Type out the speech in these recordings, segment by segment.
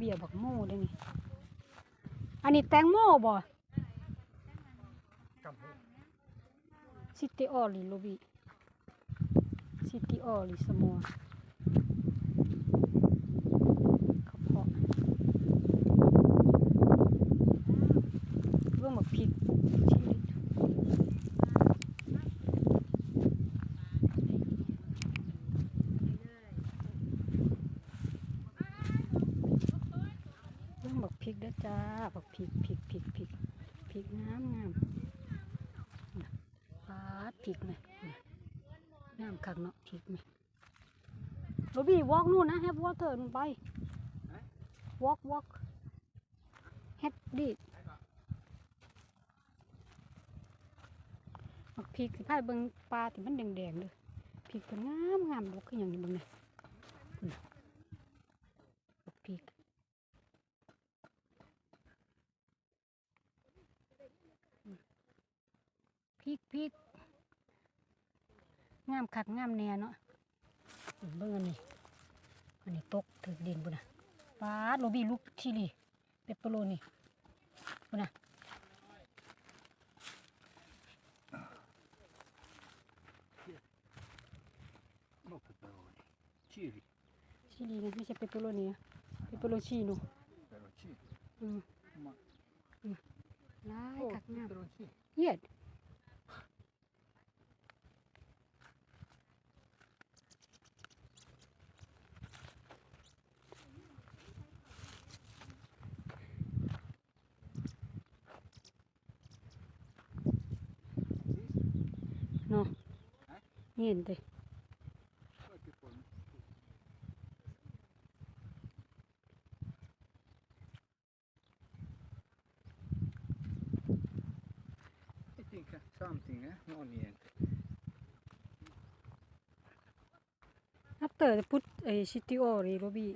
เบียร์บักโม่เด้นี่อันนี้แตงโมบ่ซิติออลิโลบิซิติออลิสมัวข้าวเพาะเรื่องบักพริกชิลิตเรื่องบักพริกเด้อจ้าบักพ ริกพริกพริกพริกพริกงามงามน่ะปาดพริกไหมน่ะงามคักเนาะพริกไหมโรบี้วอล์กนู่นนะแฮปวอเตอร์นู่นไปวอล์กวอล์กแฮปดีบักพริกสิพาไปเบิ่งปลาที่มันแดงๆเลยพริกมันงามงามดอกคืออย่างนี้เบิ่งเนี่ยน่ะบักพริก พริกพริก งามคักงามแน่เนาะเบิ่งอันนี้อันนี้ตกถึกดินบุญนะปลาดโรบี้ลูกชิลีเปปเปอโรนี่บุญนะ No peperoni. Chili, ชิลีนะไม่ใช่เปปเปอโรนี่นะเปปเปอโรชิโน peperoncino. อืม Ma หลาย oh, คักงาม peperoncino. เย็ดเนาะเย็นเด้ Qualche forno. I think uh, something, eh? No niente. after put ไอ้ชิติโอรีโรบี้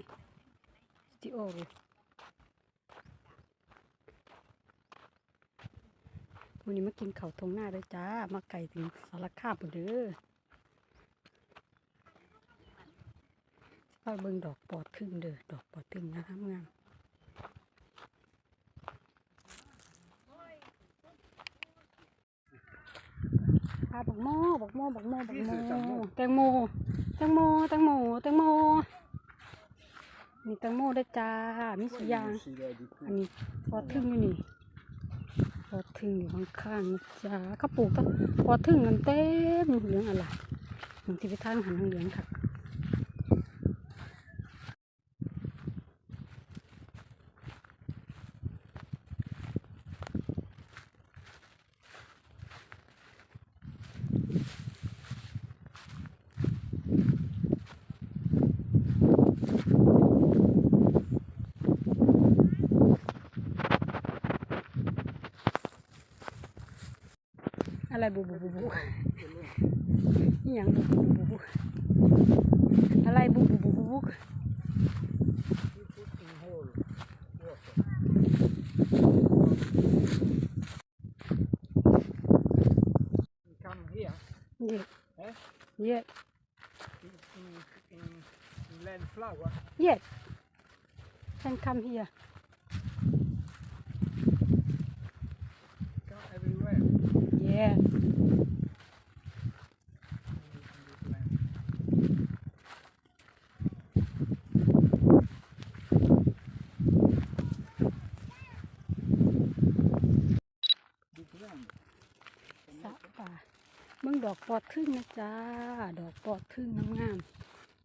ชิติโอรี วันนี้มากินข้าวทงหน้าด้วยจ้า มาไก่ถึงสารคามพุ่นเด้อไปเบิ่งดอกปอดพึ่งเด้อ ดอกปอดพึ่งงามงามพาบักโมบักโมบักโมบักโมแตงโมแตงโมแตงโมแตงโมมีแตงโมด้วยจ้า มีสุยาง Si vede อัน qui. นี้ปอทึ่งอยู่นี่ป อทึ่งอยู่ข้างๆนะจ้าเขาปลูกต้นพอทึ่งกันเต็มเหลืองอะไรบางทีไปทางหันทางเหลืองค่ะ อะไรบูบูบูบูนี่ยังบูบูบูบูอะไรบูบูบูบูบู You put in whole water. You come here, เย็ด eh? เย็ด In, in, in, in land flower. เย็ด can come here Come everywhere. ด้สะป่าเมืองดอกปอดทึ่งนะจ้า ดอกปอดทึ่งงาม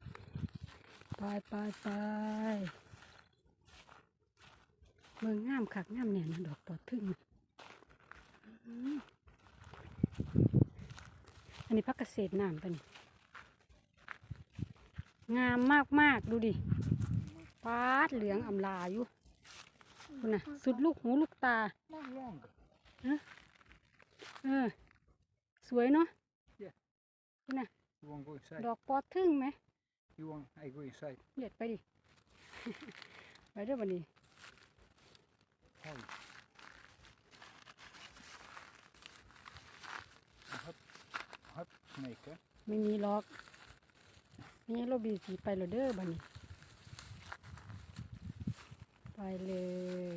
ๆไปไปไปเมืองงามคักงามเนี่ยนะดอกปอดทึ่ง อื้ออันนี้พักเกษตรน้ำตัวนี้ งามมากๆดูดิปาดเหลืองอำลาอยู่คุณน่ะ สุดลูกหูลูกตา Not long. เออ สวยเนาะ Yeah. คุณน่ะ You won't go inside. ดอกปอดทึ่งไหม You want? I go inside. เหยียดไปดิ ไปเด้อบันนี้ จ้ไม่มีล็อกนี่โรบีสีไปโรเดอร์บันี้ ไปเลย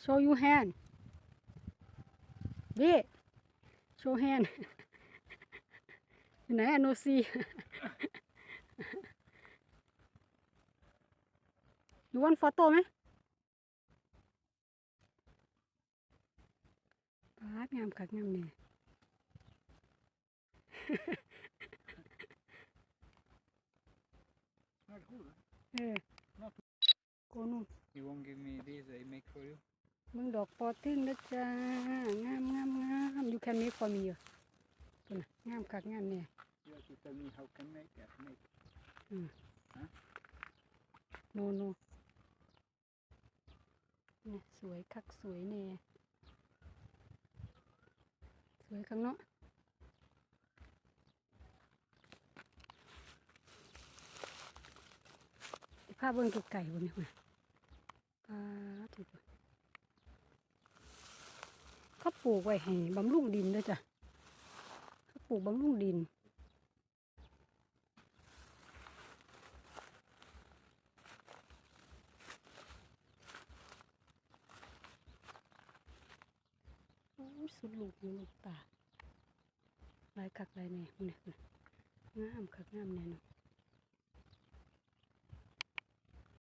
โชว์ยูแฮนเบ้โชว์แฮนไหนอโนซี you want photo ไหมปาดงามคักงามเนี่ย Not cool. เออโกนู่น You won't give me this, I make for you. มึงดอกปอตึงนะจ๊ะงามงามงาม you can make for me เหรอตัวน่ะงามคักงามเนี่ย You have to tell me how can make it. Make. no no เนี่สวยคักสวยแน่ สวยคักเนาะภาพเบิ่งไก่บนนี้มาปลาถูกเขาปลูกไว้ให้บำรุงดินด้วยจ้ะเขาปลูกบำรุงดิน สุดลูกหูลูกตาลายคักลายแน่เนี่ยงามคักงามแน่นอน